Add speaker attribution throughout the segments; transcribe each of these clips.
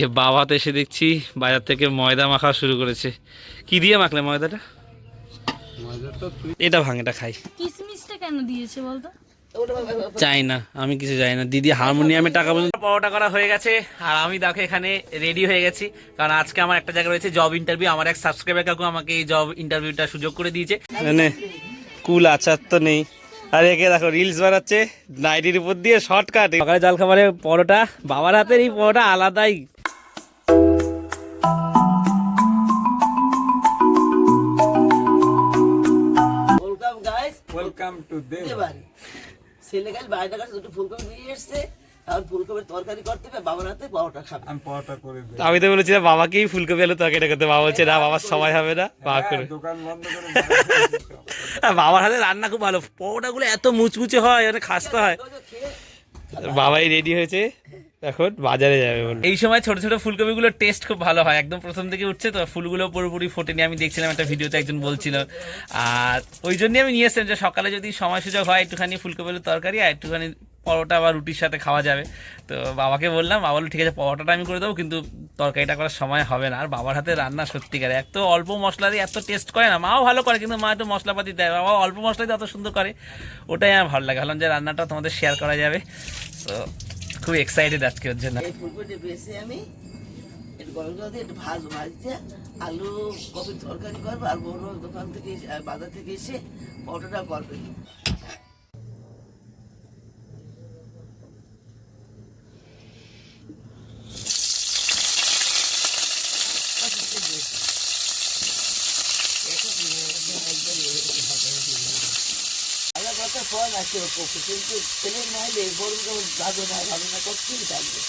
Speaker 1: যে বাবা তো এসে দেখছি বাজার থেকে ময়দা মাখা শুরু করেছে। কি দিয়ে মাখলে ময়দাটা? এটা ভাঙ এটা খাই।
Speaker 2: কিসমিসটা কেন দিয়েছে বলতো?
Speaker 1: চাই না আমি কিছু চাই না। দিদি হারমোনিয়ামে টাকা বলছে পরোটা করা হয়ে গেছে আর আমি দেখো এখানে রেডি হয়ে গেছি। কারণ আজকে আমার একটা জায়গা রয়েছে জব ইন্টারভিউ আমার এক সাবস্ক্রাইবার কাকু আমাকে এই জব ইন্টারভিউটা সুযোগ করে দিয়েছে। মানে কুল আচার তো নেই। আর একে দেখো রিলস বানাচ্ছে নাইটির উপর দিয়ে শর্টকাট সকালে জল খাবারে পরোটা বাবার হাতের এই পরোটা আলাদাই
Speaker 3: টু দে
Speaker 4: বাড়ি ছেলে গেল বাইরের কাছে দুটো ফুলকপি নিয়ে এসছে আর ফুলকপির তরকারি করতে হবে বাবার হাতে খাবে।
Speaker 3: আমি করে
Speaker 1: তো বলেছিলাম বাবাকেই ফুলকপি আলু তরকারি করতে বাবা বলছে না বাবার সময় হবে না বাবা করে
Speaker 3: দোকান বন্ধ করে
Speaker 1: বাবার হাতে রান্না খুব ভালো পরোটাগুলো এত মুচমুচে হয় মানে খাসতে হয়। বাবাই রেডি হয়েছে। এখন বাজারে যাবে এই সময় ছোট ছোট ফুলকপিগুলো টেস্ট খুব ভালো হয়। একদম প্রথম থেকে উঠছে তো, ফুলগুলো পুরোপুরি ফোটেনি। আমি দেখছিলাম একটা ভিডিওতে একজন বলছিল। আর ওই জন্যই আমি নিয়ে এসেছিলাম যে সকালে যদি সময় সুযোগ হয়, একটুখানি ফুলকপি তরকারি আর একটুখানি পরোটা বা রুটির সাথে খাওয়া যাবে। তো বাবাকে বললাম, বাবা বলল, ঠিক আছে, পরোটাটা আমি করে দেবো, কিন্তু তরকারিটা করার সময় হবে না। আর বাবার হাতে রান্না সত্যিকারে, এত অল্প মশলা দিয়ে এত টেস্ট করে না। মাও ভালো করে, কিন্তু মা একটু মশলাপাতি দেয়। বাবা অল্প মশলা দিয়ে এত সুন্দর করে। ওটাই আমার ভালো লাগে। ভাবলাম যে রান্নাটা তোমাদের শেয়ার করা যাবে। তো খুব এক্সাইটেড আজকে ওর জন্য।
Speaker 4: এই ফুলকপিটা বেছে আমি একটু গরম জল দিয়ে একটু ভাজ ভাজতে আলু কপির তরকারি করব আর বড় দোকান থেকে বাজার থেকে এসে পটোটা করবে আলাদা কথা ফল আছে ওর পক্ষে কিন্তু ছেলে নাইলে গরম যখন যাবে না ভাবে না করতেই থাকবে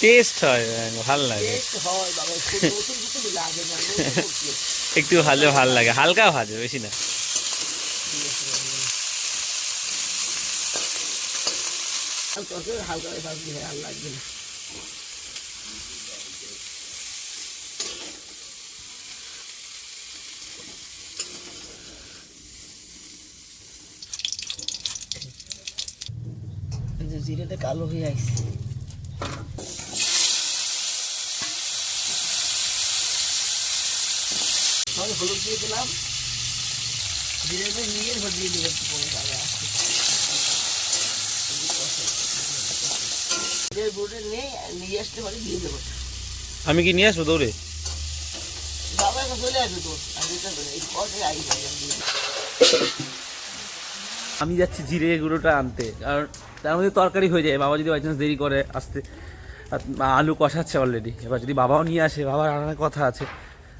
Speaker 1: টেস্ট হয় ভালো লাগে।
Speaker 4: হয় কিছু লাগে।
Speaker 1: একটু ভালো ভালো লাগে হালকা ভাজে বেশি না।
Speaker 4: হালকা ভাজলে আর লাগবে না। জিরেটা কালো হয়ে আসছে আমি হলুদ দিয়ে দিলাম। জিরেটা নিয়ে দিয়ে দিলাম পরে নিয়ে আসতে পারি দিয়ে দেবো।
Speaker 1: আমি কি নিয়ে আসব দৌড়ে?
Speaker 4: বাবা চলে আসবে তোর এটা করে এই পরে আই।
Speaker 1: আমি যাচ্ছি জিরে গুঁড়োটা আনতে। কারণ তার মধ্যে তরকারি হয়ে যায়। বাবা যদি বাই চান্স দেরি করে আসতে আলু কষাচ্ছে অলরেডি এবার যদি বাবাও নিয়ে আসে, বাবার আনার কথা আছে,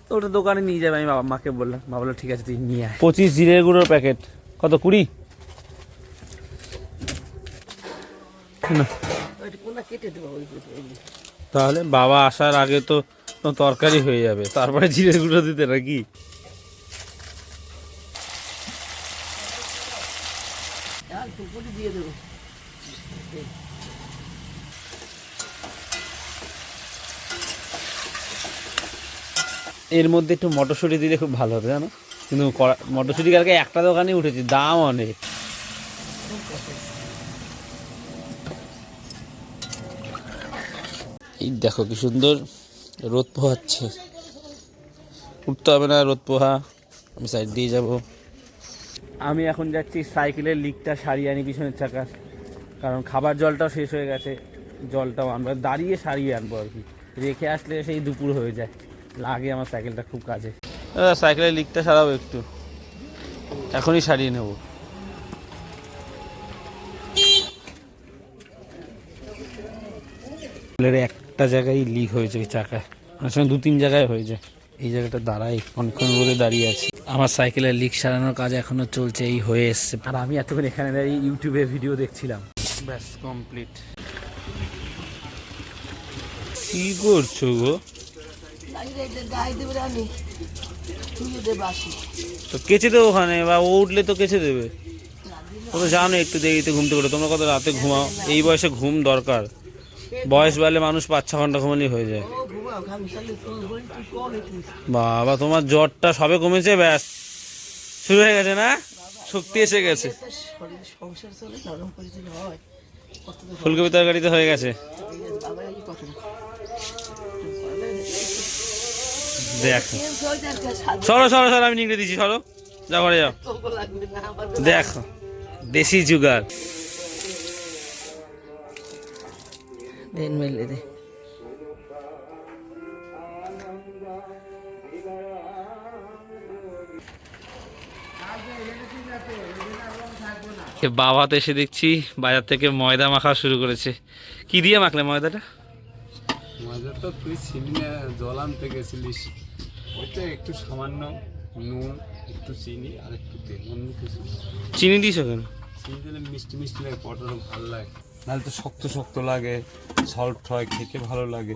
Speaker 1: তো ওটা দোকানে নিয়ে যাবে। আমি বাবা, মাকে বললাম, বাবা বলল, ঠিক আছে, তুই নিয়ে আয়। পঁচিশ জিরে গুঁড়োর প্যাকেট। কত, কুড়ি? না। তাহলে বাবা আসার আগে তো তরকারি হয়ে যাবে। তারপরে জিরে গুঁড়ো দিতে নাকি
Speaker 4: আর ফুলকপি দিয়ে দেবো
Speaker 1: এর মধ্যে একটু মটরশুঁটি দিলে খুব ভালো হবে জানো? কিন্তু মটরশুঁটি কালকে একটা দোকানে উঠেছে দাম অনেক। এই দেখো কি সুন্দর রোদ পোহাচ্ছে উঠতে হবে না রোদ পোহা। আমি সাইড দিয়ে যাব। আমি এখন যাচ্ছি সাইকেলের লিকটা সারিয়ে আনি পিছনের চাকার কারণ খাবার জলটাও শেষ হয়ে গেছে। জলটাও আনব দাঁড়িয়ে সারিয়ে আনব আর কি। রেখে আসলে সেই দুপুর হয়ে যায়। লাগে আমার সাইকেলটা খুব কাজে। সাইকেলের লিকটা সারাবো একটু। এখনই সারিয়ে নেব। একটা জায়গায় লিক হয়েছে এই চাকায়। অনেক সময় দু তিন জায়গায় হয়েছে। এই জায়গাটা দাঁড়াই অনেকক্ষণ রোদে দাঁড়িয়ে আছি। আমার সাইকেলের লিক সারানোর কাজ এখনও চলছে এই হয়ে এসছে। আর আমি এতক্ষণ এখানে দাঁড়িয়ে ইউটিউবে ভিডিও দেখছিলাম। ব্যাস কমপ্লিট কি করছ গো? তো কেচে দেবো ওখানে বা ও উঠলে তো কেচে দেবে। ও তো জানো একটু দেরিতে ঘুমতে করে তোমরা কত রাতে ঘুমাও? এই বয়সে ঘুম দরকার। বয়স বাড়লে মানুষ পাঁচ ছ ঘণ্টা ঘুমালেই হয়ে যায়। বাবা তোমার জ্বরটা সবে কমেছে ব্যাস। শুরু হয়ে গেছে না? শক্তি এসে গেছে।
Speaker 4: একটা শরীর সংসার চলে নরম করে দিলে হয় কত তো
Speaker 1: ফুলকপি তরকারিতে হয়ে গেছে। দেখো। সরো সরো সরো আমি নিংড়ে দিচ্ছি সরো। যাও ঘরে যাও দেখো দেশি জুগার
Speaker 4: দেন মেলে দে।
Speaker 1: বাবা তো এসে দেখছি বাজার থেকে ময়দা মাখা শুরু করেছে। কি দিয়ে মাখলে ময়দাটা?
Speaker 3: তো তুই ছিলি না জল আনতে গেছিলিস। ওইটা একটু সামান্য নুন একটু চিনি আর একটু তেল অন্য কিছু
Speaker 1: চিনি দিয়েছ কেন?
Speaker 3: চিনি দিলে মিষ্টি মিষ্টি লাগে পটল ভালো লাগে। নাহলে তো শক্ত শক্ত লাগে সল্ট হয় খেতে ভালো লাগে।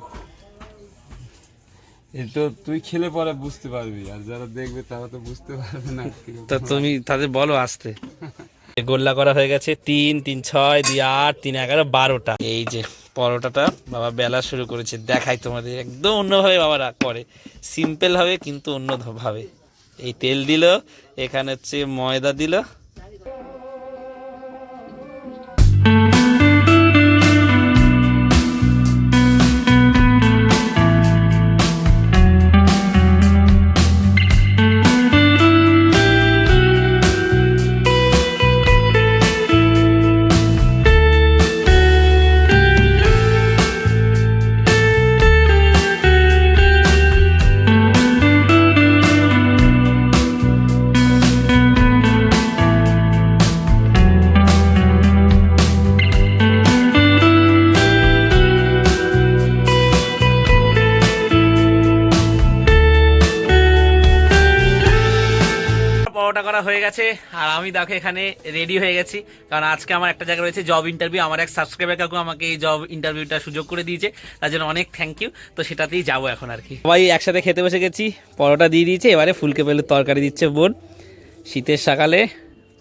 Speaker 3: তো তুই খেলে পরে বুঝতে পারবি আর যারা দেখবে তারা তো বুঝতে পারবে না
Speaker 1: তা তুমি তাদের বলো আসতে। গোল্লা করা হয়ে গেছে তিন তিন ছয় দুই আট তিন এগারো বারোটা। এই যে পরোটাটা বাবা বেলা শুরু করেছে। দেখাই তোমাদের, একদম অন্যভাবে বাবারা করে। সিম্পল হবে কিন্তু অন্যভাবে। ভাবে এই তেল দিল, এখানে হচ্ছে ময়দা দিল পরোটা করা হয়ে গেছে আর আমি দেখো এখানে রেডি হয়ে গেছি। কারণ আজকে আমার একটা জায়গা রয়েছে জব ইন্টারভিউ আমার এক সাবস্ক্রাইবার কাকু আমাকে এই জব ইন্টারভিউটা সুযোগ করে দিয়েছে। তার জন্য অনেক থ্যাংক ইউ তো সেটাতেই যাব এখন আর কি। সবাই একসাথে খেতে বসে গেছি পরোটা দিয়ে দিয়েছে এবারে ফুলকে আলুর তরকারি দিচ্ছে বোন। শীতের সকালে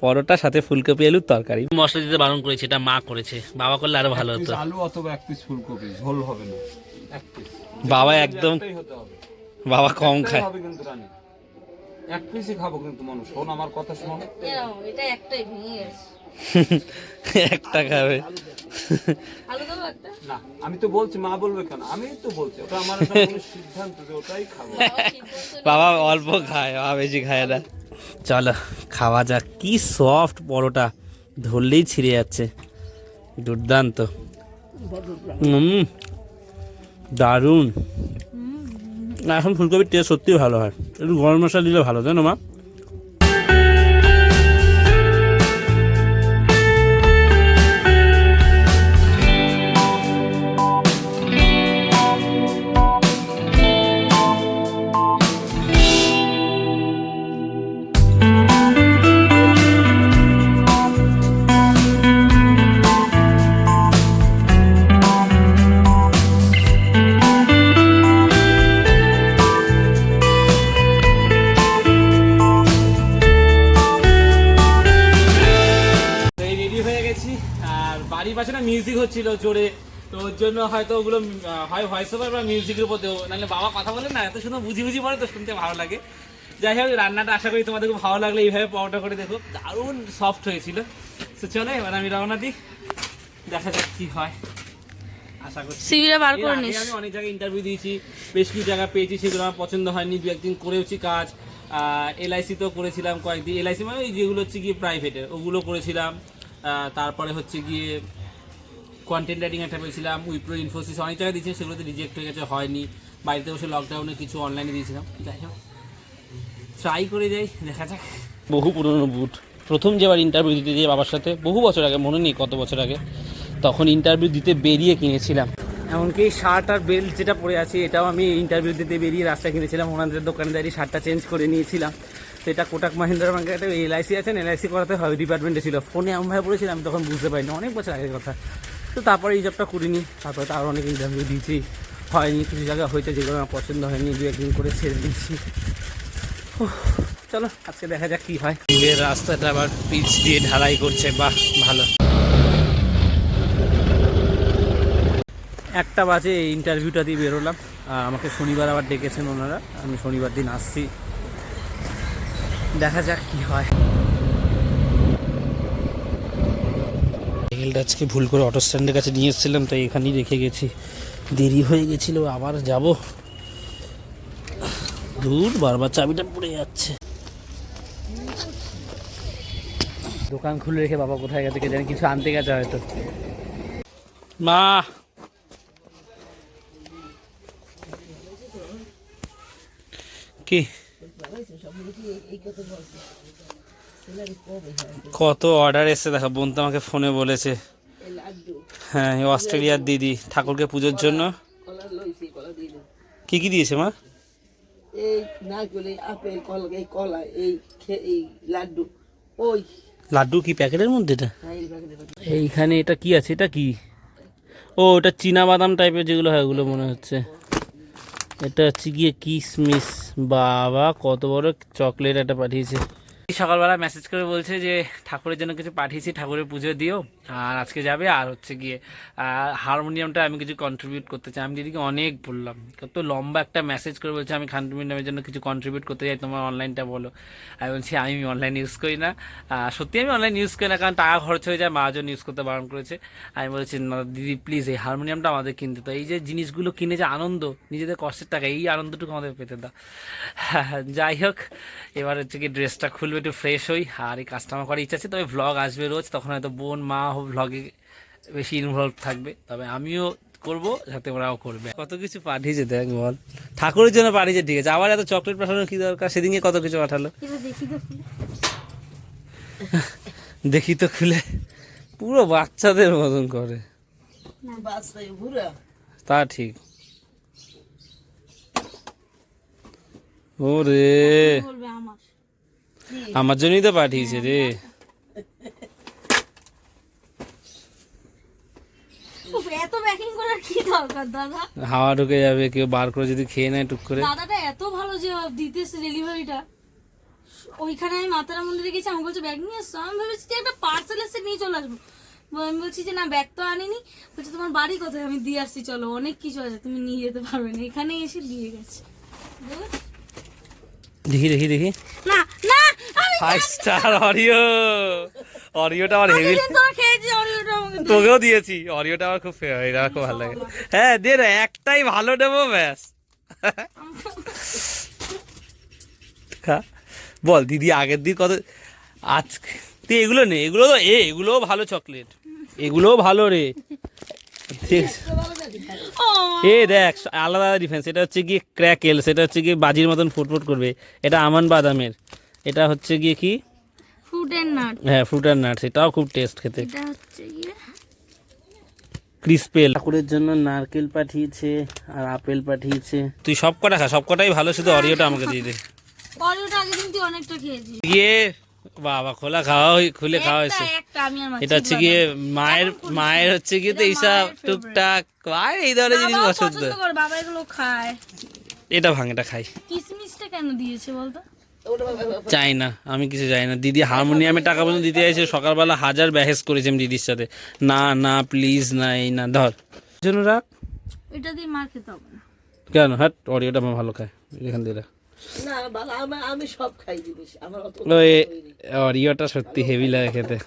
Speaker 1: পরোটা সাথে ফুলকপি আলুর তরকারি। মশলা দিতে বারণ করেছে এটা মা করেছে। বাবা করলে আরও ভালো হতো।
Speaker 3: আলু অথবা এক পিস ফুলকপি ঝোল হবে না।
Speaker 1: বাবা একদম বাবা কম খায়।
Speaker 3: এক পিসই খাব কিন্তু মানুষ। শোন আমার কথা শোন।
Speaker 2: এটা একটাই ভেঙে গেছে।
Speaker 1: একটা খাবে।
Speaker 2: আলু দেবো একটা?
Speaker 3: না আমি তো বলছি মা বলবে কেন? আমি তো বলছি ওটা আমার সিদ্ধান্ত যে ওটাই খাব।
Speaker 1: বাবা অল্প খায় বাবা বেশি খায় না। চলো খাওয়া যাক। কি সফট পরোটা। ধরলেই ছিঁড়ে যাচ্ছে। দুর্দান্ত। হুম দারুণ। এখন ফুলকপির টেস্ট সত্যিই ভালো হয়। একটু গরম মশলা দিলে ভালো তাই না মা? আর বাড়ির পাশে না মিউজিক হচ্ছিল জোরে। তো ওর জন্য হয়তো ওগুলো হয় ভয়েস ওভার বা মিউজিকের উপর দেবো নাহলে বাবা কথা বলে না এত সুন্দর বুঝি বুঝি পড়ে তো শুনতে ভালো লাগে। যাই হোক রান্নাটা আশা করি তোমাদের খুব ভালো লাগল। এইভাবে পাওয়াটা করে দেখো দারুণ সফট হয়েছিল। তো চলো এবার আমি রওনা দিই। দেখা যাক কি হয়। আশা করছি
Speaker 2: সিভিটা বার
Speaker 1: এর
Speaker 2: করে নিস।
Speaker 1: আমি অনেক জায়গায় ইন্টারভিউ দিয়েছি বেশ কিছু জায়গা পেয়েছি সেগুলো আমার পছন্দ হয়নি। দু একদিন করেওছি কাজ। এলআইসি তো করেছিলাম কয়েকদিন। এলআইসি মানে যেগুলো হচ্ছে গিয়ে প্রাইভেটের ওগুলো করেছিলাম। তারপরে হচ্ছে গিয়ে কন্টেন্ট রাইটিং একটা পেয়েছিলাম উইপ্রো ইনফোসিস অনেক জায়গায় দিয়েছিলাম সেগুলোতে রিজেক্ট হয়ে গেছে হয়নি। বাড়িতে বসে লকডাউনে কিছু অনলাইনে দিয়েছিলাম। যাই হোক ট্রাই করে যাই দেখা যাক। বহু পুরনো বুট প্রথম যেবার ইন্টারভিউ দিতে যাই বাবার সাথে বহু বছর আগে মনে নেই কত বছর আগে তখন ইন্টারভিউ দিতে বেরিয়ে কিনেছিলাম। এমনকি শার্ট আর বেল্ট যেটা পরে আছে এটাও আমি ইন্টারভিউ দিতে বেরিয়ে রাস্তায় কিনেছিলাম। ওনাদের দোকানে দাঁড়িয়ে শার্টটা চেঞ্জ করে নিয়েছিলাম। তো এটা কোটাক মাহিন্দ্রা ব্যাংকের একটা এলআইসি আছেন এলআইসি করাতে হয় ডিপার্টমেন্টে ছিল। ফোনে এমন ভাবে পড়েছিলাম আমি তখন বুঝতে পারিনি অনেক বছর আগের কথা। তো তারপরে এই জবটা করিনি। তারপরে তো আরও অনেক ইন্টারভিউ দিয়েছি। হয়নি কিছু জায়গায় হয়েছে যেগুলো আমার পছন্দ হয়নি দু একদিন করে ছেড়ে দিয়েছি। উফ, চলো আজকে দেখা যাক কি হয়। রাস্তাটা আবার পিচ দিয়ে ঢালাই করছে বাহ ভালো। একটা বাজে এই ইন্টারভিউটা দিয়ে বেরোলাম। আমাকে শনিবার আবার ডেকেছেন ওনারা। আমি শনিবার দিন আসছি। দেখা যাক কি হয়। সাইকেলটা আজকে ভুল করে অটো স্ট্যান্ডের কাছে নিয়ে এসেছিলাম, তাই এখানেই রেখে গেছি। দেরি হয়ে গেছিল, আবার যাব। দূর, বারবার চাবিটা পড়ে যাচ্ছে। দোকান খুলে রেখে বাবা কোথায় গেছে কে জানি কিছু আনতে গেছে হয়তো। মা! কি? কত অর্ডার এসছে? দেখো বোন তো আমাকে ফোনে বলেছে। হ্যাঁ অস্ট্রেলিয়ার দিদি ঠাকুরকে পুজোর জন্য। কি কি দিয়েছে মা?
Speaker 4: এই নারকেল এই আপেল কলা এই কলা এই এই লাড্ডু ওই।
Speaker 1: লাড্ডু কি প্যাকেটের মধ্যে এটা?
Speaker 4: হ্যাঁ।
Speaker 1: এইখানে এটা কি আছে? এটা কি? ও ওটা চীনা বাদাম টাইপের যেগুলো হয় ওগুলো মনে হচ্ছে। এটা হচ্ছে গিয়ে কিসমিস। বাবা কত বড় চকলেট একটা পাঠিয়েছে। সকালবেলা মেসেজ করে বলছে যে, ঠাকুরের জন্য কিছু পাঠিয়েছি, ঠাকুরের পুজো দিও। আর আজকে যাবে, আর হচ্ছে গিয়ে হারমোনিয়ামটা আমি কিছু কন্ট্রিবিউট করতে চাই। আমি দিদিকে অনেক বললাম। কত লম্বা একটা মেসেজ করে বলছে, আমি হারমোনিয়ামের জন্য কিছু কন্ট্রিবিউট করতে চাই, তোমার অনলাইনটা বলো। আমি বলছি, আমি অনলাইন ইউজ করি না। সত্যি আমি অনলাইন ইউজ করি না, কারণ টাকা খরচ হয়ে যায়, মহাজন ইউজ করতে বারণ করেছে। আমি বলেছি, না, দিদি প্লিজ এই হারমোনিয়ামটা আমাদের কিনতে তো এই যে জিনিসগুলো কিনে যে আনন্দ, নিজেদের কষ্টের টাকা, এই আনন্দটুকু আমাদের পেতে দাও। যাই হোক, এবার হচ্ছে কি ড্রেসটা খুলবে একটু ফ্রেশ হই আর এই কাজটা আমার করার ইচ্ছা আছে তবে ভ্লগ আসবে রোজ তখন হয়তো বোন মা হোক ভ্লগে বেশি ইনভলভ থাকবে। তবে আমিও করব যাতে ওরাও করবে। কত কিছু পাঠিয়েছে দেখ বল। ঠাকুরের জন্য পাঠিয়েছে ঠিক আছে। আবার এত চকলেট পাঠানোর কি দরকার? সেদিনকে কত কিছু পাঠালো।
Speaker 2: দেখি তো খুলে।
Speaker 1: দেখি তো খুলে। পুরো বাচ্চাদের মতন করে। তা ঠিক। ওরে।
Speaker 2: আমার?
Speaker 1: আমার জন্যই তো পাঠিয়েছে রে।
Speaker 2: এত প্যাকিং করার কি দরকার দাদা?
Speaker 1: হাওয়া ঢুকে যাবে কেউ বার করে যদি খেয়ে নেয় টুক করে।
Speaker 2: দাদাটা এত ভালো যে দিতেছে ডেলিভারিটা ওইখানে আমি মাতারা মন্দিরে গেছি আমি বলছে ব্যাগ নিয়ে এসছো আমি ভেবেছি যে একটা পার্সেল এসে নিয়ে চলে আসব। আমি বলছি যে না ব্যাগ তো আনিনি। বলছে তোমার বাড়ি কোথায়? আমি দিয়ে আসছি চলো অনেক কিছু আছে তুমি নিয়ে যেতে পারবে না। এখানে এসে দিয়ে গেছে। বুঝলে?
Speaker 1: দেখি দেখি দেখি।
Speaker 2: না না
Speaker 1: ফাইভ স্টার অরিও অরিওটা আমার হেভি। তোকেও দিয়েছি। অরিওটা আমার খুব ফেভারিট আমার খুব ভালো লাগে। হ্যাঁ দে না একটাই ভালো নেব ব্যাস। বল দিদি আগের দিন কত আজ তুই এগুলো নে এগুলো তো এ এগুলোও ভালো চকলেট এগুলোও ভালো রে। ঠিক এ দেখ আলাদা ডিফারেন্স এটা হচ্ছে গিয়ে ক্র্যাকেল সেটা হচ্ছে গিয়ে বাজির মতন ফুটফুট করবে। এটা আমান বাদামের। এটা হচ্ছে গিয়ে কি?
Speaker 2: ফ্রুট এন্ড নাট
Speaker 1: হ্যাঁ ফ্রুট অ্যান্ড নাটস এটাও খুব টেস্ট খেতে।
Speaker 2: এটা হচ্ছে গিয়ে
Speaker 1: ক্রিসপেল ঠাকুরের জন্য নারকেল পাঠিয়েছে আর আপেল পাঠিয়েছে। তুই সব কটা খা সব কটাই ভালো শুধু অরিওটা আমাকে দিয়ে দে।
Speaker 2: অরিওটা আগের দিন তুই অনেকটা খেয়েছিস।
Speaker 1: গিয়ে বাবা খোলা খাওয়া খুলে খাওয়া হয়েছে। এটা হচ্ছে গিয়ে মায়ের মায়ের হচ্ছে গিয়ে তো এইসব টুকটাক আর এই ধরনের জিনিস পছন্দ।
Speaker 2: বাবা এগুলো খায়।
Speaker 1: এটা ভাঙ এটা খাই।
Speaker 2: কিসমিসটা কেন দিয়েছে বলতো?
Speaker 1: চাই না আমি কিছু চাই না। দিদি হারমোনিয়ামে টাকা পর্যন্ত দিতে চাইছে সকালবেলা হাজার ব্যাহেস করেছি আমি দিদির সাথে। না না প্লিজ না এই না ধর। জন্য রাখ
Speaker 2: এটা দিয়ে মার খেতে হবে না।
Speaker 1: কেন? হ্যাঁ অরিওটা আমার ভালো খায়। এখান দিয়ে
Speaker 4: আমি আমি সব খাই জিনিস। আমার অত
Speaker 1: অরিওটা সত্যি হেভি লাগে খেতে।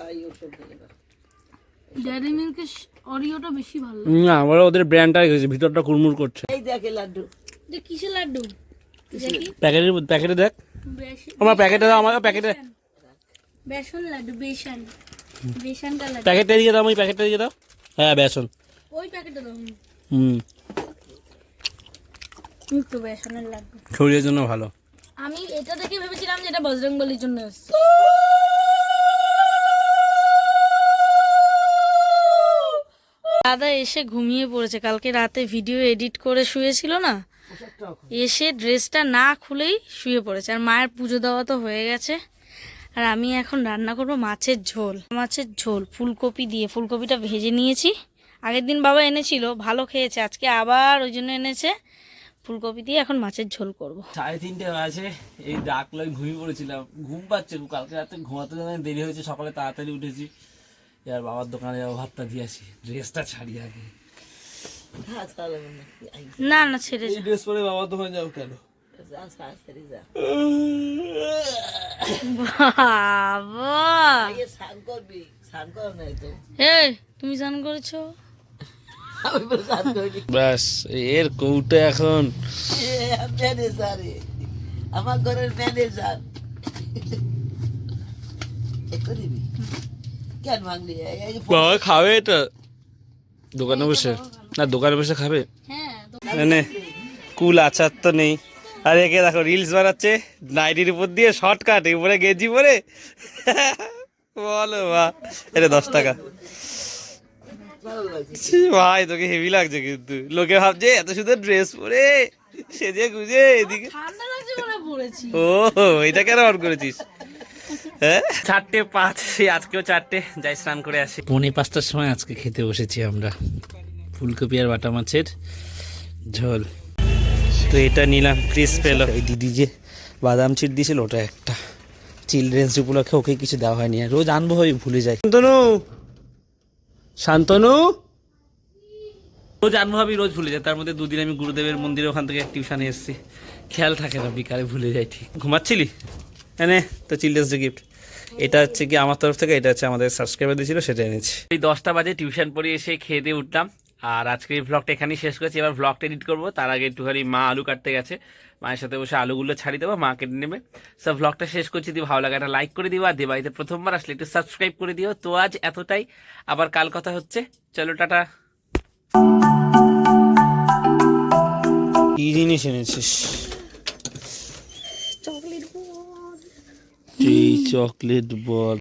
Speaker 2: ডেয়ারি মিল্কের অরিওটা বেশি ভালো
Speaker 1: না আমরা ওদের ব্র্যান্ডটা রেখেছি ভিতরটা কুড়মুড় করছে।
Speaker 4: এই দেখে লাড্ডু।
Speaker 2: এটা কিসের লাড্ডু?
Speaker 1: প্যাকেটের প্যাকেটে দেখ।
Speaker 2: বেশ-
Speaker 1: আমার প্যাকেটে দাও আমার প্যাকেটে।
Speaker 2: বেসন। লাড্ডু বেসন। বেসনটা লাড্ডু।
Speaker 1: প্যাকেটটা দিয়ে দাও ওই প্যাকেটটা দিয়ে দাও। হ্যাঁ বেসন।
Speaker 2: ওই প্যাকেটটা দাও।
Speaker 1: হুম।
Speaker 2: তো বেসনের
Speaker 1: শরীরের জন্য ভালো।
Speaker 2: আমি এটা দেখে ভেবেছিলাম যে এটা বজরংবলির জন্য এসছে। দাদা এসে ঘুমিয়ে পড়েছে। কালকে রাতে ভিডিও এডিট করে শুয়েছিল না? এসে ড্রেসটা না খুলেই শুয়ে পড়েছে। আর মায়ের পুজো দেওয়া তো হয়ে গেছে। আর আমি এখন রান্না করব মাছের ঝোল। মাছের ঝোল ফুলকপি দিয়ে। ফুলকপিটা ভেজে নিয়েছি। আগের দিন বাবা এনেছিল ভালো খেয়েছে। আজকে আবার ওই জন্য এনেছে। ফুলকপি দিয়ে এখন মাছের ঝোল করব।
Speaker 1: সাড়ে তিনটে আছে এই ডাকলো আমি ঘুমিয়ে পড়েছিলাম। ঘুম পাচ্ছে কালকে রাতে ঘুমাতে যেন দেরি হয়েছে সকালে তাড়াতাড়ি উঠেছি। এবার বাবার দোকানে যাব ভাতটা দিয়ে আসি ড্রেসটা ছাড়ি আগে।
Speaker 2: না না ছেড়ে
Speaker 1: ড্রেস পরে বাবার দোকানে যাব কেন?
Speaker 2: বাবা! তুমি স্নান করেছ
Speaker 4: আমি বলে স্নান করিনি
Speaker 1: ব্যাস এর কৌটা এখন।
Speaker 4: আমার ঘরের ম্যানেজার কেন ভাঙলি
Speaker 1: বাবা খাবে এটা? দোকানে বসে? না দোকানে বসে খাবে?
Speaker 2: হ্যাঁ
Speaker 1: মানে কুল আচার তো নেই। আর একে দেখো রিলস বানাচ্ছে। নাইটির উপর দিয়ে শর্টকাট উপরে গেঞ্জি পরে। বলো বা এটা দশ টাকা। ভাই তোকে হেভি লাগছে কিন্তু। লোকে ভাবছে এত সুন্দর ড্রেস পরে সেজে গুজে এদিকে। ও এটা কেন অন করেছিস? হ্যাঁ? চারটে পাঁচ সেই আজকেও চারটে। যাই স্নান করে আসি। পৌনে পাঁচটার সময় আজকে খেতে বসেছি আমরা। ফুলকপি আর বাটা মাছের ঝোল। তো এটা নিলাম ক্রিস পেল এই দিদি যে বাদাম চিট দিয়েছিল ওটা একটা। চিলড্রেন্স উপলক্ষে ওকে কিছু দেওয়া হয়নি। আর রোজ আনব হয় ভুলে যাই। শান্তনু শান্তনু? রোজ আনব রোজ ভুলে যায়, তার মধ্যে দুদিন আমি গুরুদেবের মন্দিরে ওখান থেকে টিউশনে এসেছি। খেয়াল থাকে না, বিকালে ভুলে যাই ঠিক। ঘুমাচ্ছিলি? এনে তো চিলড্রেন্স ডে গিফট। এটা হচ্ছে কি আমার তরফ থেকে, এটা হচ্ছে আমাদের সাবস্ক্রাইবার দিয়েছিল সেটা এনেছি। এই দশটা বাজে টিউশন পড়ে এসে খেয়ে দিয়ে উঠলাম। আর আজকে এই ভ্লগটা এখানেই শেষ করেছি। এবার ভ্লগটা এডিট করব। তার আগে একটুখানি মা আলু কাটতে গেছে। মায়ের সাথে বসে আলুগুলো ছাড়ি দেবো মা কেটে নেবে। সব ভ্লগটা শেষ করছি। যদি ভালো লাগে একটা লাইক করে দিও আর দেবাইতে প্রথমবার আসলে একটু সাবস্ক্রাইব করে দিও। তো আজ এতটাই। আবার কাল কথা হচ্ছে। চলো টাটা। কি জিনিস এনেছিস?
Speaker 2: চকলেট
Speaker 1: এই চকলেট বল